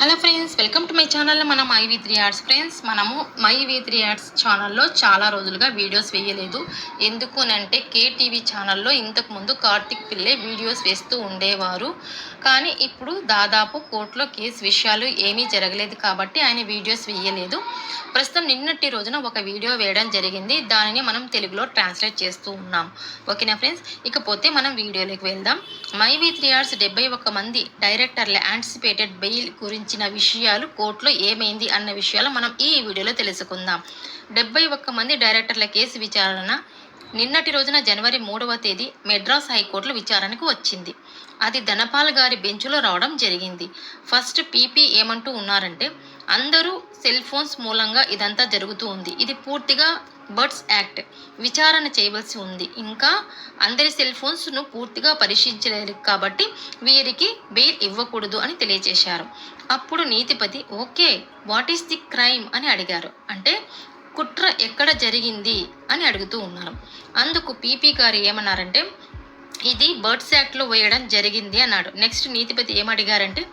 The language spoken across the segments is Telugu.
Hello friends welcome to my channel. మనం my V three arts friends. మనము మై వి త్రీ ఆర్ట్స్ ఛానల్లో చాలా రోజులుగా వీడియోస్ వేయలేదు. ఎందుకు అంటే కేటీవీ ఛానల్లో ఇంతకు ముందు కార్తిక్ పిల్లే వీడియోస్ వేస్తూ ఉండేవారు. కానీ ఇప్పుడు దాదాపు కోర్టులో కేసు విషయాలు ఏమీ జరగలేదు కాబట్టి ఆయన వీడియోస్ వేయలేదు. ప్రస్తుతం నిన్నటి రోజున ఒక వీడియో వేయడం జరిగింది. దానిని మనం తెలుగులో ట్రాన్స్లేట్ చేస్తూ ఉన్నాం. ఓకేనా ఫ్రెండ్స్? ఇకపోతే మనం వీడియోలోకి వెళ్దాం. మై వి త్రీ ఆర్ట్స్ డెబ్బై ఒక మంది డైరెక్టర్ల యాంటిసిపేటెడ్ బెయిల్ గురించి సంబంధించిన విషయాలు కోర్టులో ఏమైంది అన్న విషయాలు మనం ఈ వీడియోలో తెలుసుకుందాం. డెబ్బై ఒక్క మంది డైరెక్టర్ల కేసు విచారణ నిన్నటి రోజున జనవరి మూడవ తేదీ మెడ్రాస్ హైకోర్టులో విచారణకు వచ్చింది. అది ధనపాల్ గారి బెంచ్లో రావడం జరిగింది. ఫస్ట్ పీపీ ఏమంటూ ఉన్నారంటే అందరూ సెల్ ఫోన్స్ మూలంగా ఇదంతా జరుగుతూ ఉంది. ఇది పూర్తిగా బర్డ్స్ యాక్ట్ విచారణ చేయవలసి ఉంది. ఇంకా అందరి సెల్ ఫోన్స్ను పూర్తిగా పరిశీలించలేరు కాబట్టి వీరికి బెయిల్ ఇవ్వకూడదు అని తెలియజేశారు. అప్పుడు నీతిపతి okay what is the crime అని అడిగారు. అంటే కుట్ర ఎక్కడ జరిగింది అని అడుగుతూ ఉన్నారు. అందుకు పీపీ గారు ఏమన్నారంటే ఇది బర్డ్స్ యాక్ట్లో వేయడం జరిగింది అన్నాడు. నెక్స్ట్ నీతిపతి ఏమడిగారంటే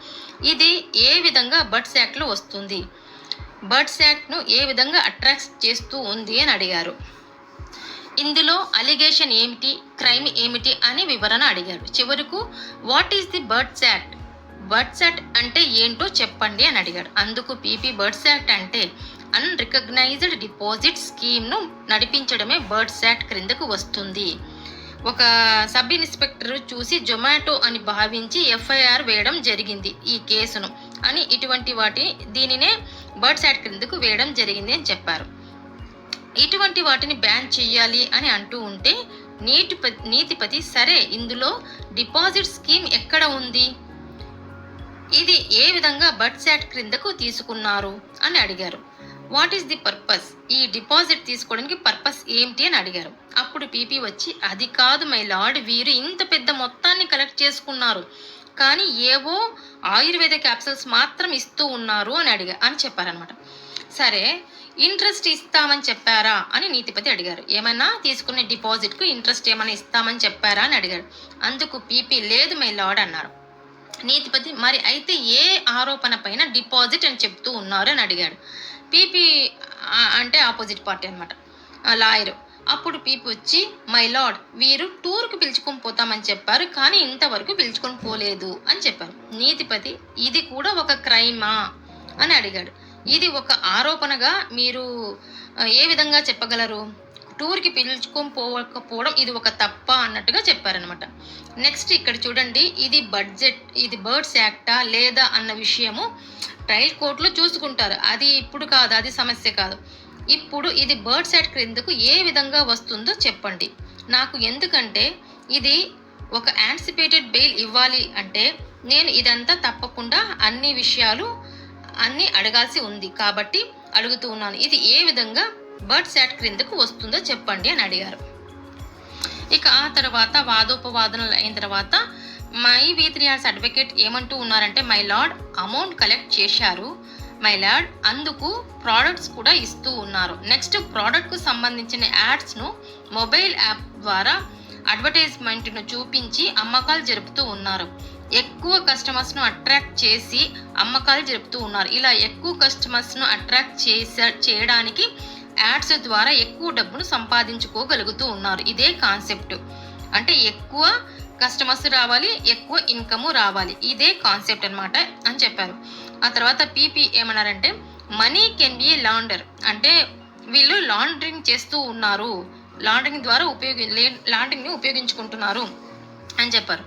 ఇది ఏ విధంగా బర్డ్స్ యాక్ట్లో వస్తుంది? బర్డ్స్ యాక్ట్ను ఏ విధంగా అట్రాక్ట్ చేస్తూ ఉంది అని అడిగారు. ఇందులో అలిగేషన్ ఏమిటి క్రైమ్ ఏమిటి అని వివరణ అడిగాడు చివరకు what is the BUDS act BUDS SAT అంటే ఏంటో చెప్పండి అని అడిగాడు. అందుకు పీపీ బర్డ్స్ యాక్ట్ అంటే అన్రికగ్నైజ్డ్ డిపాజిట్ స్కీమ్ను నడిపించడమే బర్డ్స్ యాక్ట్ క్రిందకు వస్తుంది. ఒక సబ్ ఇన్స్పెక్టర్ చూసి జొమాటో అని భావించి ఎఫ్ఐఆర్ వేయడం జరిగింది ఈ కేసును. అని ఇటువంటి వాటి దీనినే బర్డ్స్ యాక్ట్ క్రిందకు వేయడం జరిగింది అని చెప్పారు. ఇటువంటి వాటిని బ్యాన్ చేయాలి అని అంటూ ఉంటే నీటి నీతిపతి సరే ఇందులో డిపాజిట్ స్కీమ్ ఎక్కడ ఉంది? ఇది ఏ విధంగా బర్డ్స్ యాక్ట్ క్రిందకు తీసుకున్నారు? అని అడిగారు. What is the purpose? ఈ డిపాజిట్ తీసుకోవడానికి పర్పస్ ఏంటి అని అడిగారు. అప్పుడు పీపీ వచ్చి అది కాదు మై లార్డ్ వీరు ఇంత పెద్ద మొత్తాన్ని కలెక్ట్ చేసుకున్నారు. కానీ ఏవో ఆయుర్వేద క్యాప్సల్స్ మాత్రం ఇస్తూ ఉన్నారు అని అడిగా అని చెప్పారనమాట సరే ఇంట్రెస్ట్ ఇస్తామని చెప్పారా అని నీతిపతి అడిగారు. ఏమైనా తీసుకునే డిపాజిట్కు ఇంట్రెస్ట్ ఏమైనా ఇస్తామని చెప్పారా అని అడిగాడు అందుకు పీపీ లేదు మై లార్డ్ అన్నారు. నీతిపతి మరి అయితే ఏ ఆరోపణ పైన డిపాజిట్ అని చెప్తూ ఉన్నారు అని అడిగాడు. పీపీ అంటే ఆపోజిట్ పార్టీ అనమాట లాయరు. అప్పుడు పీపు వచ్చి మై లార్డ్ వీరు టూర్కి పిలుచుకొని పోతామని చెప్పారు కానీ ఇంతవరకు పిలుచుకొని పోలేదు అని చెప్పారు. నీతిపతి ఇది కూడా ఒక క్రైమా? అని అడిగాడు. ఇది ఒక ఆరోపణగా మీరు ఏ విధంగా చెప్పగలరు? టూర్కి పిలుచుకొని పోకపోవడం ఇది ఒక తప్ప? అన్నట్టుగా చెప్పారనమాట నెక్స్ట్ ఇక్కడ చూడండి ఇది బడ్జెట్ ఇది బర్డ్స్ యాక్టా లేదా అన్న విషయము ట్రయల్ కోర్టులో చూసుకుంటారు. అది ఇప్పుడు కాదు అది సమస్య కాదు. ఇప్పుడు ఇది బర్డ్స్ సెట్ క్రిందకు ఏ విధంగా వస్తుందో చెప్పండి. నాకు ఎందుకంటే ఇది ఒక యాంటిసిపేటెడ్ బెయిల్ ఇవ్వాలి అంటే నేను ఇదంతా తప్పకుండా అన్ని విషయాలు అన్నీ అడగాల్సి ఉంది కాబట్టి అడుగుతూ ఉన్నాను. ఇది ఏ విధంగా బర్డ్స్ సెట్ క్రిందకు వస్తుందో చెప్పండి అని అడిగారు. ఇక ఆ తర్వాత వాదోపవాదనలు అయిన తర్వాత మై వి అడ్వకేట్ ఏమంటూ ఉన్నారంటే మై లార్డ్ అమౌంట్ కలెక్ట్ చేశారు. మై ల్యాడ్ అందుకు ప్రోడక్ట్స్ కూడా ఇస్తూ ఉన్నారు. నెక్స్ట్ ప్రోడక్ట్కు సంబంధించిన యాడ్స్ను మొబైల్ యాప్ ద్వారా అడ్వర్టైజ్మెంట్ను చూపించి అమ్మకాలు జరుపుతూ ఉన్నారు. ఎక్కువ కస్టమర్స్ను అట్రాక్ట్ చేసి అమ్మకాలు జరుపుతూ ఉన్నారు. ఇలా ఎక్కువ కస్టమర్స్ను అట్రాక్ట్ చేసే చేయడానికి యాడ్స్ ద్వారా ఎక్కువ డబ్బును సంపాదించుకోగలుగుతూ ఉన్నారు. ఇదే కాన్సెప్ట్ అంటే ఎక్కువ కస్టమర్స్ రావాలి ఎక్కువ ఇన్కమ్ రావాలి. ఇదే కాన్సెప్ట్ అనమాట అని చెప్పారు. ఆ తర్వాత పీపీ ఏమన్నారంటే మనీ కెన్ బి లాండర్. అంటే వీళ్ళు లాండరింగ్ చేస్తూ ఉన్నారు. లాండరింగ్ ద్వారా ఉపయోగి లాండరింగ్ని ఉపయోగించుకుంటున్నారు అని చెప్పారు.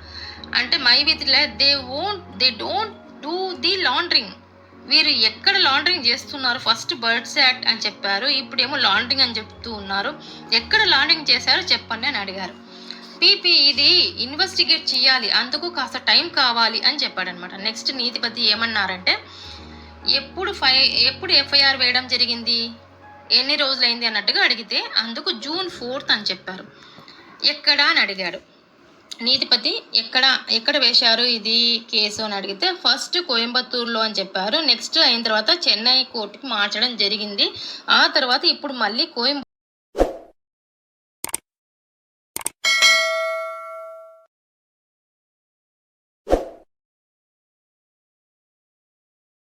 అంటే my with they won't they don't do the laundering. వీరు ఎక్కడ లాండరింగ్ చేస్తున్నారు? ఫస్ట్ బర్డ్స్ యాక్ట్ అని చెప్పారు. ఇప్పుడేమో లాండరింగ్ అని చెప్తూ ఉన్నారు. ఎక్కడ లాండరింగ్ చేశారో చెప్పండి అని అడిగారు. పీపీ ఇది ఇన్వెస్టిగేట్ చేయాలి అందుకు కాస్త టైం కావాలి అని చెప్పాడనమాట నెక్స్ట్ నీతిపతి ఏమన్నారంటే ఎప్పుడు ఫై ఎప్పుడు ఎఫ్ఐఆర్ వేయడం జరిగింది? ఎన్ని రోజులైంది అన్నట్టుగా అడిగితే అందుకు జూన్ ఫోర్త్ అని చెప్పారు. ఎక్కడ అని అడిగాడు. నీతిపతి ఎక్కడ ఎక్కడ వేశారు ఇది కేసు అని అడిగితే ఫస్ట్ కోయంబత్తూరులో అని చెప్పారు. నెక్స్ట్ అయిన తర్వాత చెన్నై కోర్టుకి మార్చడం జరిగింది. ఆ తర్వాత ఇప్పుడు మళ్ళీ కోయంబత్తూరు